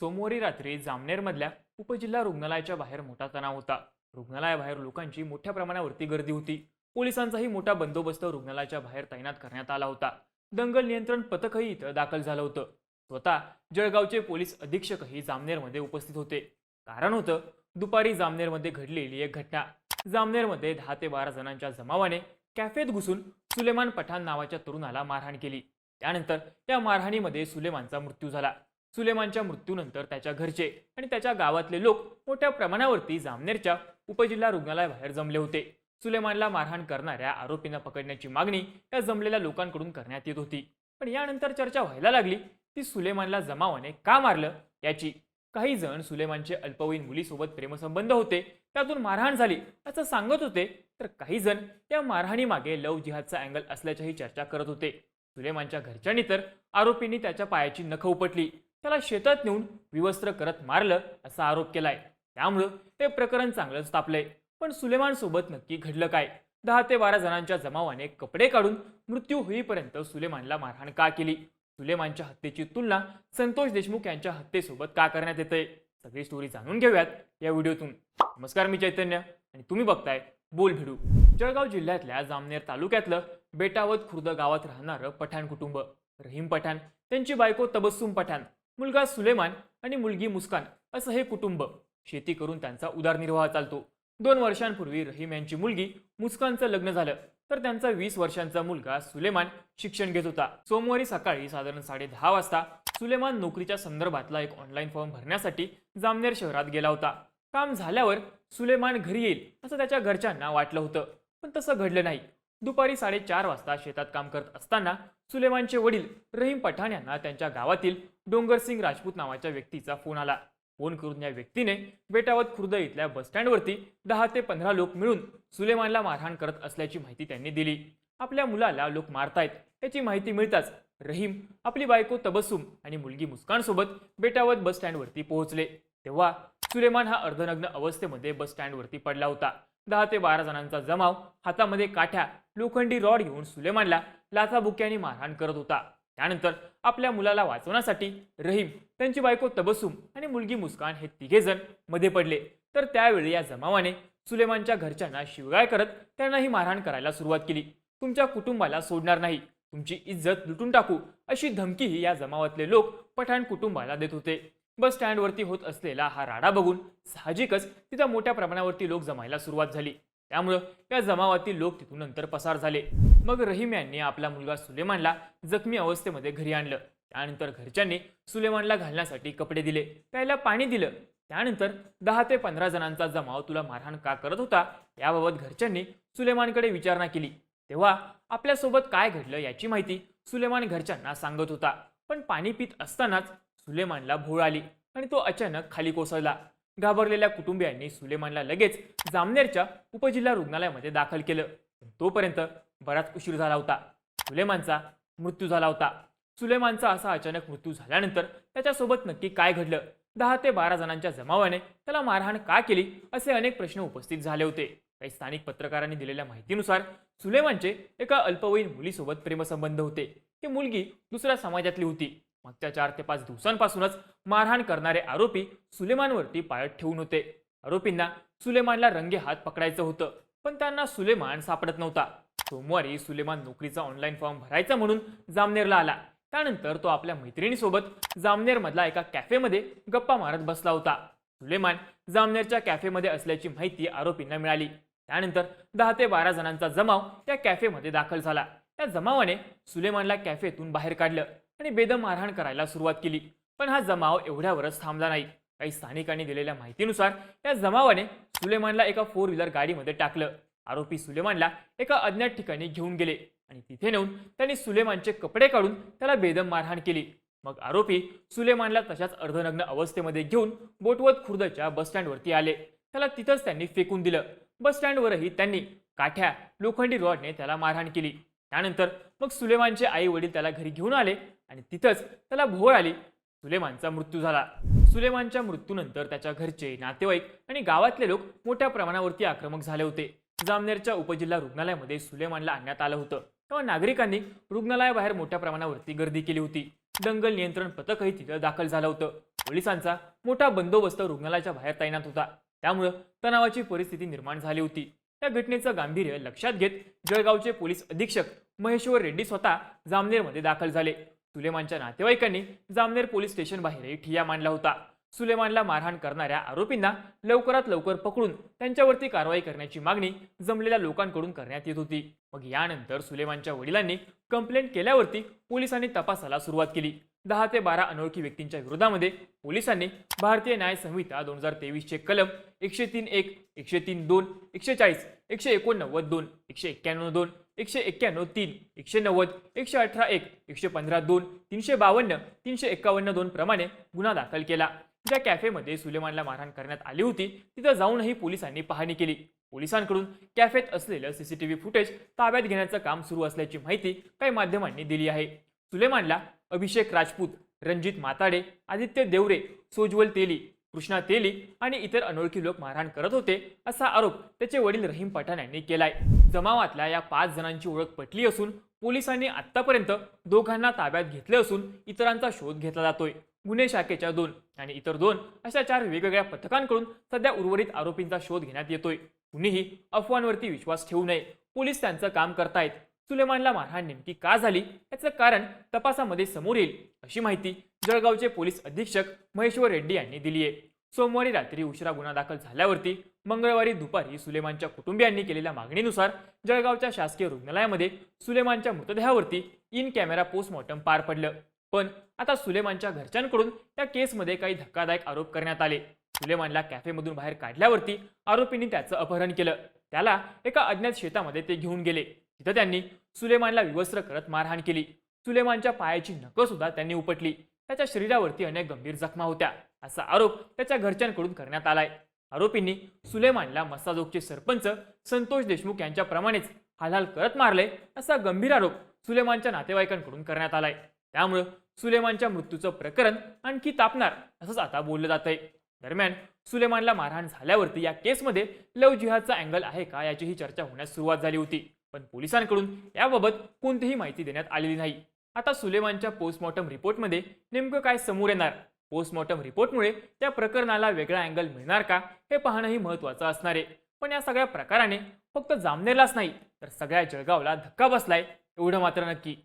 सोमवारी रात्री जामनेरमधल्या उपजिल्हा रुग्णालयाच्या बाहेर मोठा तणाव होता. रुग्णालयाबाहेर लोकांची मोठ्या प्रमाणावरती गर्दी होती. पोलिसांचाही मोठा बंदोबस्त रुग्णालयाच्या बाहेर तैनात करण्यात आला होता. दंगल नियंत्रण पथकही इथं दाखल झालं होतं. स्वतः जळगावचे पोलीस अधीक्षकही जामनेरमध्ये उपस्थित होते. कारण होतं दुपारी जामनेरमध्ये घडलेली एक घटना. जामनेरमध्ये दहा ते बारा जणांच्या जमावाने कॅफेत घुसून सुलेमान पठाण नावाच्या तरुणाला मारहाण केली. त्यानंतर त्या मारहाणीमध्ये सुलेमानचा मृत्यू झाला. सुलेमानच्या मृत्यूनंतर त्याच्या घरचे आणि त्याच्या गावातले लोक मोठ्या प्रमाणावरती जामनेरच्या उपजिल्हा रुग्णालयाबाहेर जमले होते. सुलेमानला मारहाण करणाऱ्या आरोपींना पकडण्याची मागणी या जमलेल्या लोकांकडून करण्यात येत होती. पण यानंतर चर्चा व्हायला लागली की सुलेमानला जमावाने का मारलं? याची काही जण सुलेमानचे अल्पवयीन मुलीसोबत प्रेमसंबंध होते. त्यातून मारहाण झाली असं सांगत होते. तर काही जण या मारहाणीमागे लव जिहादचा अँगल असल्याच्याही चर्चा करत होते. सुलेमानच्या घरच्यांनी तर आरोपींनी त्याच्या पायाची नख उपटली. त्याला शेतात नेऊन विवस्त्र करत मारलं असा आरोप केलाय. त्यामुळं ते प्रकरण चांगलंच तापलंय. पण सुलेमान सोबत नक्की घडलं काय? दहा ते बारा जणांच्या जमावाने कपडे काढून मृत्यू होईपर्यंत सुलेमानला मारहाण का केली? सुलेमानच्या हत्येची तुलना संतोष देशमुख यांच्या हत्येसोबत का करण्यात येते सगळी स्टोरी जाणून घेऊयात या व्हिडिओतून. नमस्कार मी चैतन्य आणि तुम्ही बघताय बोल भिडू जळगाव जिल्ह्यातल्या जामनेर तालुक्यातलं बेटावत खुर्द गावात राहणारं पठाण कुटुंब. रहीम पठाण त्यांची बायको तबस्सुम पठाण. मुलगा सुलेमान आणि मुलगी मुस्कान असं हे कुटुंब. शेती करून त्यांचा उदरनिर्वाह चालतो. दोन वर्षांपूर्वी रहीम यांची मुलगी मुस्कानचं लग्न झालं. तर त्यांचा वीस वर्षांचा मुलगा सुलेमान शिक्षण घेत होता. सोमवारी सकाळी साधारण साडे दहा वाजता सुलेमान नोकरीच्या संदर्भातला एक ऑनलाईन फॉर्म भरण्यासाठी जामनेर शहरात गेला होता. काम झाल्यावर सुलेमान घरी येईल असं त्याच्या घरच्यांना वाटलं होतं. पण तसं घडलं नाही. दुपारी साडेचार वाजता शेतात काम करत असताना सुलेमानचे वडील रहीम पठाण यांना त्यांच्या गावातील डोंगरसिंग राजपूत नावाच्या व्यक्तीचा फोन आला. फोन करून या व्यक्तीने बेटावत खुर्द इथल्या बसस्टँडवरती दहा ते पंधरा लोक मिळून सुलेमानला मारहाण करत असल्याची माहिती त्यांनी दिली. आपल्या मुलाला लोक मारतायत याची माहिती मिळताच रहीम आपली बायको तबस्सुम आणि मुलगी मुस्कानसोबत बेटावत बस स्टँडवरती पोहोचले. तेव्हा सुलेमान हा अर्धनग्न अवस्थेमध्ये बस स्टँडवरती पडला होता. दहा ते बारा जणांचा जमाव हातामध्ये काठ्या लोखंडी रॉड घेऊन सुलेमानला लाथाबुक्याने मारहाण करत होता. त्यानंतर आपल्या मुलाला वाचवण्यासाठी रहीम त्यांची बायको तबस्सुम आणि मुलगी मुस्कान हे तिघे जणमध्ये पडले. तर त्यावेळी या जमावाने सुलेमानच्या घरच्यांना शिवगाळ करत त्यांनाही मारहाण करायला सुरुवात केली. तुमच्या कुटुंबाला सोडणार नाही. तुमची इज्जत लुटून टाकू अशी धमकीही या जमावातले लोक पठाण कुटुंबाला देत होते. बस स्टँडवरती होत असलेला हा राडा बघून साहजिकच तिथं मोठ्या प्रमाणावरती लोक जमायला सुरुवात झाली. त्यामुळं या जमावातील लोक तिथून नंतर पसार झाले. मग रहीम यांनी आपला मुलगा सुलेमानला जखमी अवस्थेमध्ये घरी आणलं. त्यानंतर घरच्यांनी सुलेमानला घालण्यासाठी कपडे दिले. प्यायला पाणी दिलं. त्यानंतर दहा ते पंधरा जणांचा जमाव तुला मारहाण का करत होता याबाबत घरच्यांनी सुलेमानकडे विचारणा केली. तेव्हा आपल्यासोबत काय घडलं याची माहिती सुलेमान घरच्यांना सांगत होता. पण पाणी पित असतानाच सुलेमानला भोळ आली आणि तो अचानक खाली कोसळला. घाबरलेल्या कुटुंबियांनी सुलेमानला लगेच जामनेरच्या उपजिल्हा रुग्णालयामध्ये दाखल केलं. तोपर्यंत बराच उशीर झाला होता. सुलेमानचा मृत्यू झाला होता. सुलेमानचा असा अचानक मृत्यू झाल्यानंतर त्याच्यासोबत नक्की काय घडलं? दहा ते बारा जणांच्या जमावाने त्याला मारहाण का केली? असे अनेक प्रश्न उपस्थित झाले होते. काही स्थानिक पत्रकारांनी दिलेल्या माहितीनुसार सुलेमानचे एका अल्पवयीन मुलीसोबत प्रेमसंबंध होते. ही मुलगी दुसऱ्या समाजातली होती. मागच्या चार ते पाच दिवसांपासूनच मारहाण करणारे आरोपी सुलेमानवरती पाळत ठेवून होते. आरोपींना सुलेमानला रंगे हात पकडायचं होतं पण त्यांना सुलेमान सापडत नव्हता. सोमवारी सुलेमान नोकरीचा ऑनलाईन फॉर्म भरायचा म्हणून जामनेरला आला. त्यानंतर तो आपल्या मैत्रिणीसोबत जामनेरमधला एका कॅफेमध्ये गप्पा मारत बसला होता. सुलेमान जामनेरच्या कॅफेमध्ये असल्याची माहिती आरोपींना मिळाली. त्यानंतर दहा ते बारा जणांचा जमाव त्या कॅफेमध्ये दाखल झाला. त्या जमावाने सुलेमानला कॅफेतून बाहेर काढलं. आणि बेदम मारहाण करायला सुरुवात केली. पण हा जमाव एवढ्यावरच थांबला नाही. काही स्थानिकांनी दिलेल्या माहितीनुसार या जमावाने सुलेमानला एका फोर व्हीलर गाडीमध्ये टाकलं. आरोपी सुलेमानला एका अज्ञात ठिकाणी घेऊन गेले आणि तिथे नेऊन त्यांनी सुलेमानचे कपडे काढून त्याला बेदम मारहाण केली. मग आरोपी सुलेमानला तशाच अर्धनग्न अवस्थेमध्ये घेऊन बोटवत खुर्दच्या बसस्टँडवरती आले. त्याला तिथंच त्यांनी फेकून दिलं. बसस्टँडवरही त्यांनी काठ्या लोखंडी रॉडने त्याला मारहाण केली. त्यानंतर मग सुलेमानचे आई वडील त्याला घरी घेऊन आले आणि तिथंच त्याला भोवळ आली. सुलेमानचा मृत्यू झाला. सुलेमानच्या मृत्यूनंतर त्याच्या घरचे नातेवाईक आणि गावातले लोक मोठ्या प्रमाणावरती आक्रमक झाले होते. जामनेरच्या उपजिल्हा रुग्णालयामध्ये सुलेमानला आणण्यात आलं होतं. तेव्हा नागरिकांनी रुग्णालयाबाहेर मोठ्या प्रमाणावरती गर्दी केली होती. दंगल नियंत्रण पथकही तिथं दाखल झालं होतं. पोलिसांचा मोठा बंदोबस्त रुग्णालयाच्या बाहेर तैनात होता. त्यामुळं तणावाची परिस्थिती निर्माण झाली होती. त्या घटनेचं गांभीर्य लक्षात घेत जळगावचे पोलीस अधीक्षक महेश्वर रेड्डी स्वतः जामनेरमध्ये दाखल झाले. सुलेमानच्या नातेवाईकांनी जामनेर पोलीस स्टेशन बाहेरही ठिया मांडला होता. सुलेमानला मारहाण करणाऱ्या आरोपींना लवकरात लवकर पकडून त्यांच्यावरती कारवाई करण्याची मागणी जमलेल्या लोकांकडून करण्यात येत होती. मग यानंतर सुलेमानच्या वडिलांनी कंप्लेंट केल्यावरती पोलिसांनी तपासाला सुरुवात केली. दहा ते बारा अनोळखी व्यक्तींच्या विरोधामध्ये पोलिसांनी भारतीय न्याय संहिता दोन हजार तेवीसचे कलम एकशे तीन एक एकशे तीन दोन एकशे चाळीस एकशे एकोणनव्वद दोन एकशे एक्क्याण्णव दोन एकशे एक्क्याण्णव तीन एकशे नव्वद एकशे अठरा एक एकशे पंधरा दोन तीनशे बावन्न तीनशे एक्कावन्न दोन प्रमाणे गुन्हा दाखल केला. ज्या कॅफेमध्ये सुलेमानला मारहाण करण्यात आली होती तिथं जाऊनही पोलिसांनी पाहणी केली. पोलिसांकडून कॅफेत असलेलं सीसीटीव्ही फुटेज ताब्यात घेण्याचं काम सुरू असल्याची माहिती काही माध्यमांनी दिली आहे. सुलेमानला अभिषेक राजपूत रणजित माताडे आदित्य देवरे सोज्वल तेली कृष्णा तेली आणि इतर अनोळखी लोक मारहाण करत होते असा आरोप त्याचे वडील रहीम पठाण यांनी केलाय. जमावातल्या या पाच जणांची ओळख पटली असून पोलिसांनी आतापर्यंत दोघांना ताब्यात घेतले असून इतरांचा शोध घेतला जातोय. गुन्हे शाखेच्या दोन आणि इतर दोन अशा चार वेगवेगळ्या पथकांकडून सध्या उर्वरित आरोपींचा शोध घेण्यात येतोय. कुणीही अफवांवरती विश्वास ठेवू नये. पोलीस त्यांचं काम करतायत. सुलेमानला मारहाण नेमकी का झाली? याचं कारण तपासामध्ये समोर येईल अशी माहिती जळगावचे पोलीस अधीक्षक महेश्वर रेड्डी यांनी दिली आहे सोमवारी रात्री उशिरा गुन्हा दाखल झाल्यावरती मंगळवारी दुपारी सुलेमानच्या कुटुंबियांनी केलेल्या मागणीनुसार जळगावच्या शासकीय रुग्णालयामध्ये सुलेमानच्या मृतदेहावरती इन कॅमेरा पोस्टमॉर्टम पार पडलं. पण आता सुलेमानच्या घरच्यांकडून त्या केसमध्ये काही धक्कादायक आरोप करण्यात आले. सुलेमानला कॅफेमधून बाहेर काढल्यावरती आरोपींनी त्याचं अपहरण केलं. त्याला एका अज्ञात शेतामध्ये ते घेऊन गेले. तिथं त्यांनी सुलेमानला विवस्त्र करत मारहाण केली. सुलेमानच्या पायाची नखं सुद्धा त्यांनी उपटली. त्याच्या शरीरावरती अनेक गंभीर जखमा होत्या. असा आरोप त्याच्या घरच्यांकडून करण्यात आलाय. आरोपींनी सुलेमानला मस्ताजोगचे सरपंच संतोष देशमुख यांच्याप्रमाणेच हालहाल करत मारले असा गंभीर आरोप सुलेमानच्या नातेवाईकांकडून करण्यात आलाय. त्यामुळं सुलेमानच्या मृत्यूचं प्रकरण आणखी तापणार असंच आता बोललं जात आहे दरम्यान सुलेमानला मारहाण झाल्यावरती या केसमध्ये लव जिहादचा अँगल आहे का याचीही चर्चा होण्यास सुरुवात झाली होती. पण पोलिसांकडून याबाबत कोणतीही माहिती देण्यात आलेली नाही. आता सुलेमानच्या पोस्टमॉर्टम रिपोर्टमध्ये नेमकं काय समोर येणार? पोस्टमॉर्टम रिपोर्टमुळे त्या प्रकरणाला वेगळा अँगल मिळणार का? हे पाहणंही महत्त्वाचं असणार आहे. पण या सगळ्या प्रकाराने फक्त जामनेरलाच नाही तर सगळ्या जळगावला धक्का बसलाय एवढं मात्र नक्की.